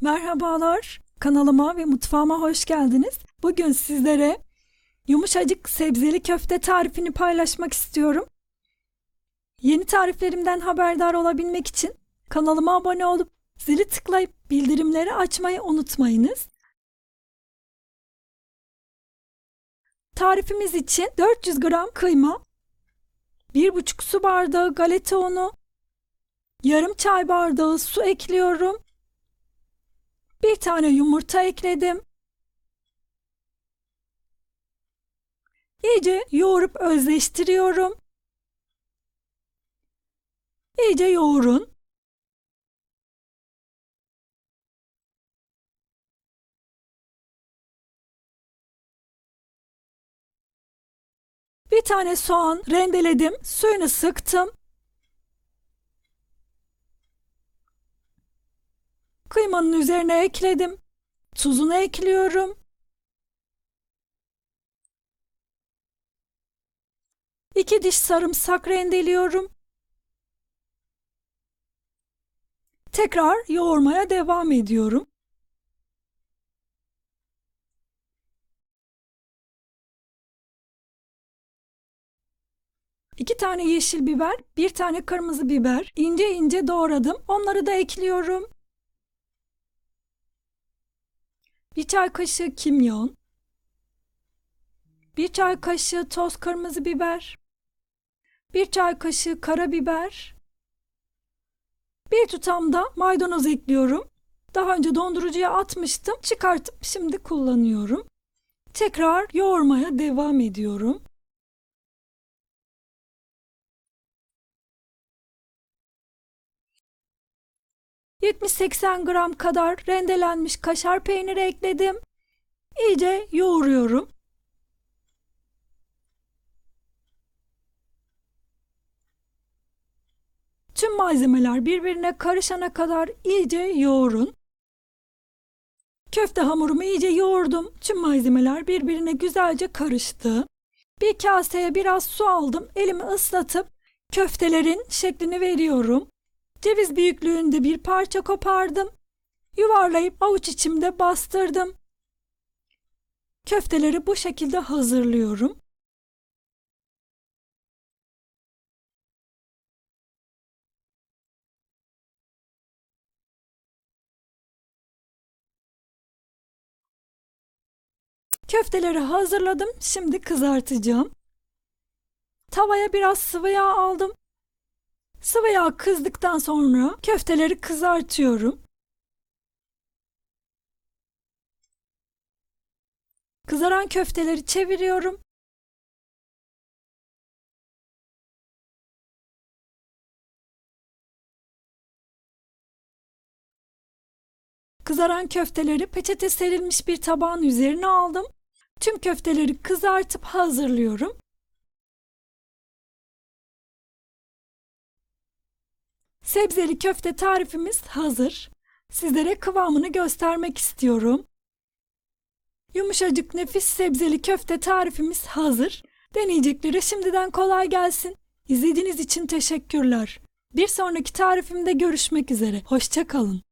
Merhabalar, kanalıma ve mutfağıma hoş geldiniz. Bugün sizlere yumuşacık sebzeli köfte tarifini paylaşmak istiyorum. Yeni tariflerimden haberdar olabilmek için kanalıma abone olup zili tıklayıp bildirimleri açmayı unutmayınız. Tarifimiz için 400 gram kıyma, 1,5 su bardağı galeta unu, yarım çay bardağı su ekliyorum. Bir tane yumurta ekledim. İyice yoğurup özleştiriyorum. İyice yoğurun. Bir tane soğan rendeledim, suyunu sıktım. Kıymanın üzerine ekledim. Tuzunu ekliyorum. İki diş sarımsak rendeliyorum. Tekrar yoğurmaya devam ediyorum. İki tane yeşil biber, bir tane kırmızı biber ince ince doğradım. Onları da ekliyorum. Bir çay kaşığı kimyon, bir çay kaşığı toz kırmızı biber, bir çay kaşığı karabiber, bir tutam da maydanoz ekliyorum. Daha önce dondurucuya atmıştım. Çıkartıp şimdi kullanıyorum. Tekrar yoğurmaya devam ediyorum. 70-80 gram kadar rendelenmiş kaşar peyniri ekledim. İyice yoğuruyorum. Tüm malzemeler birbirine karışana kadar iyice yoğurun. Köfte hamurumu iyice yoğurdum. Tüm malzemeler birbirine güzelce karıştı. Bir kaseye biraz su aldım. Elimi ıslatıp köftelerin şeklini veriyorum. Ceviz büyüklüğünde bir parça kopardım. Yuvarlayıp avuç içimde bastırdım. Köfteleri bu şekilde hazırlıyorum. Köfteleri hazırladım. Şimdi kızartacağım. Tavaya biraz sıvı yağ aldım. Sıvı yağ kızdıktan sonra köfteleri kızartıyorum. Kızaran köfteleri çeviriyorum. Kızaran köfteleri peçete serilmiş bir tabağın üzerine aldım. Tüm köfteleri kızartıp hazırlıyorum. Sebzeli köfte tarifimiz hazır. Sizlere kıvamını göstermek istiyorum. Yumuşacık nefis sebzeli köfte tarifimiz hazır. Deneyeceklere şimdiden kolay gelsin. İzlediğiniz için teşekkürler. Bir sonraki tarifimde görüşmek üzere. Hoşçakalın.